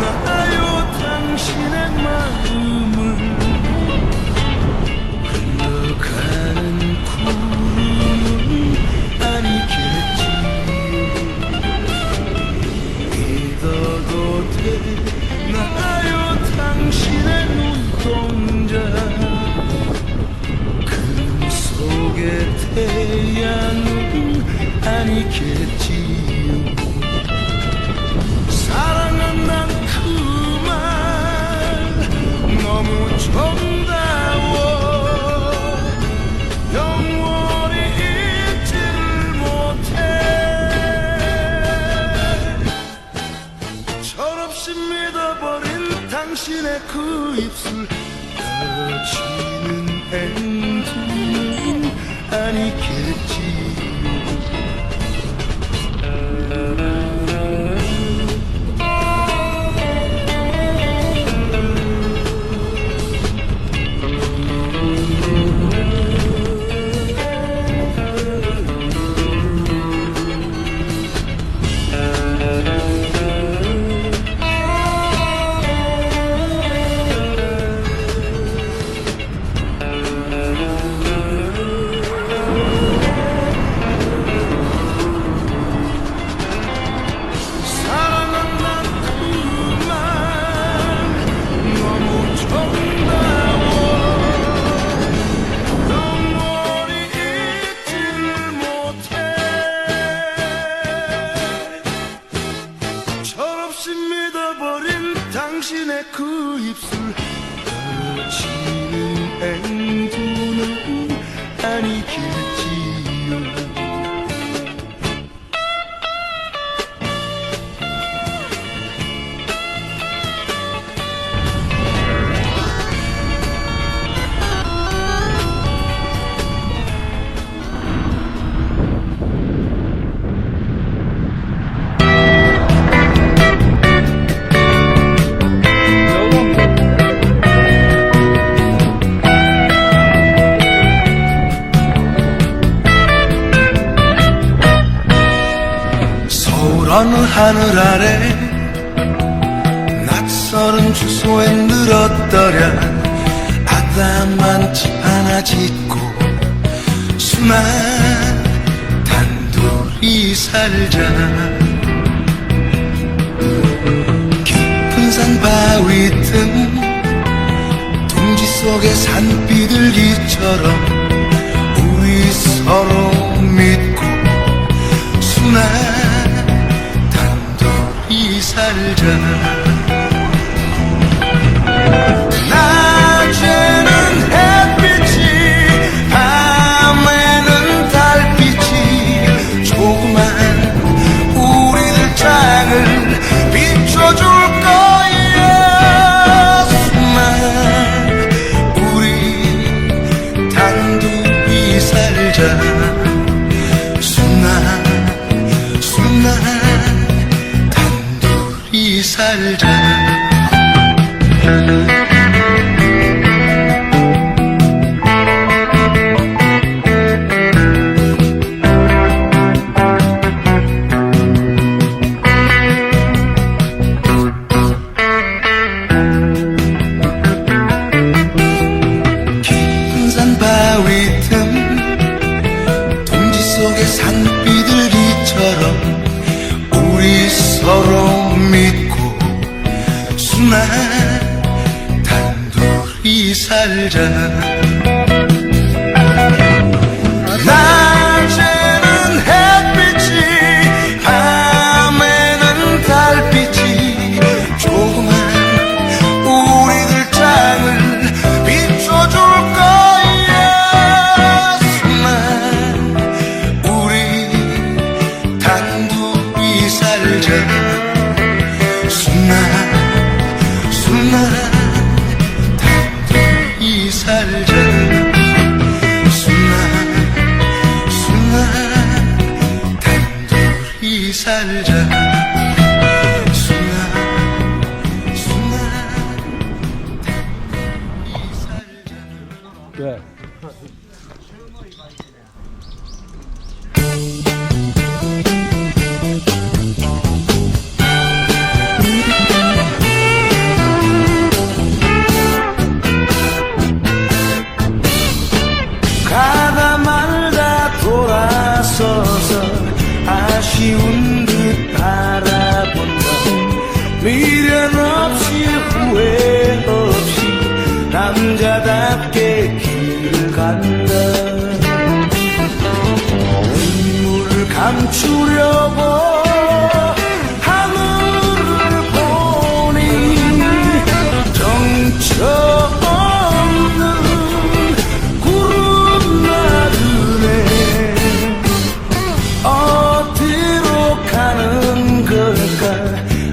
나요 당신의 마음을. 흘러가는 구름은 아니겠지. 믿어도 돼 나요 당신의 눈동자. 그 속의 태양은 아니겠지. 없이 믿어버린 당신의 그 입술. 떨어지는 행동은 아니 Hey. 하늘 아래 낯설은 주소에 늘었더란 아담한 집 하나 짓고 순한 단둘이 살자. 깊은 산 바위 틈 둥지 속의 산비둘기처럼 살자 순한 순한 단둘이 살자 산비둘기처럼 우리 서로 믿고 순한 단둘이 살자 단둘이 살자 순한 순한 단둘이 살자 순한 순한 단둘이 살자 왜? 남자답게 길을 간다. 눈물 가 감추려고 하늘을 보니 정처 없는 구름 나르네 어디로 가는 걸까?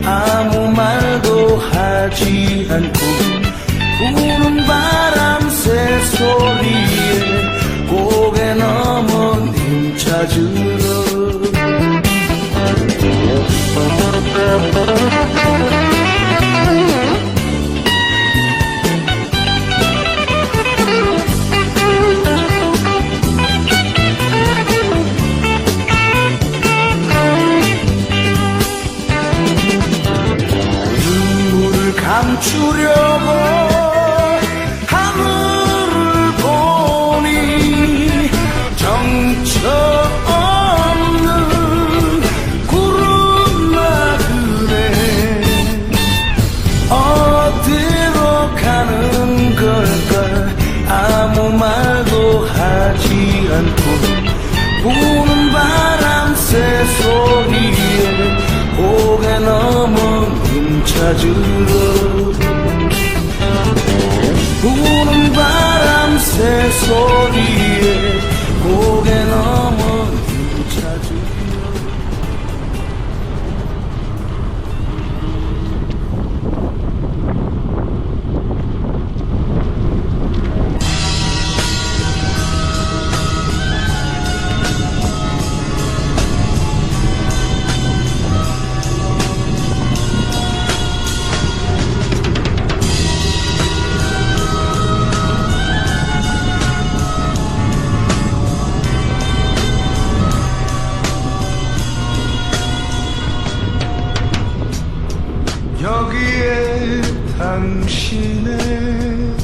아무 말도 하지 않고 감추려고 님 찾으러 부는 바람 새소리에 고개 넘어 당신의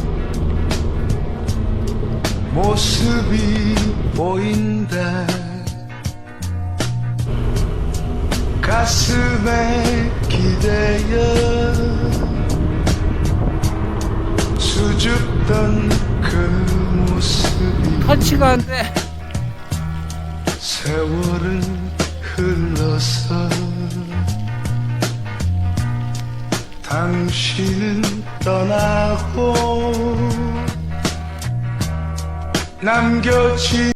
모습이 보인다 가슴에 기대어 수줍던 그 모습이 터치가 안 돼. 세월은 흘러서 당신은 떠나고 남겨진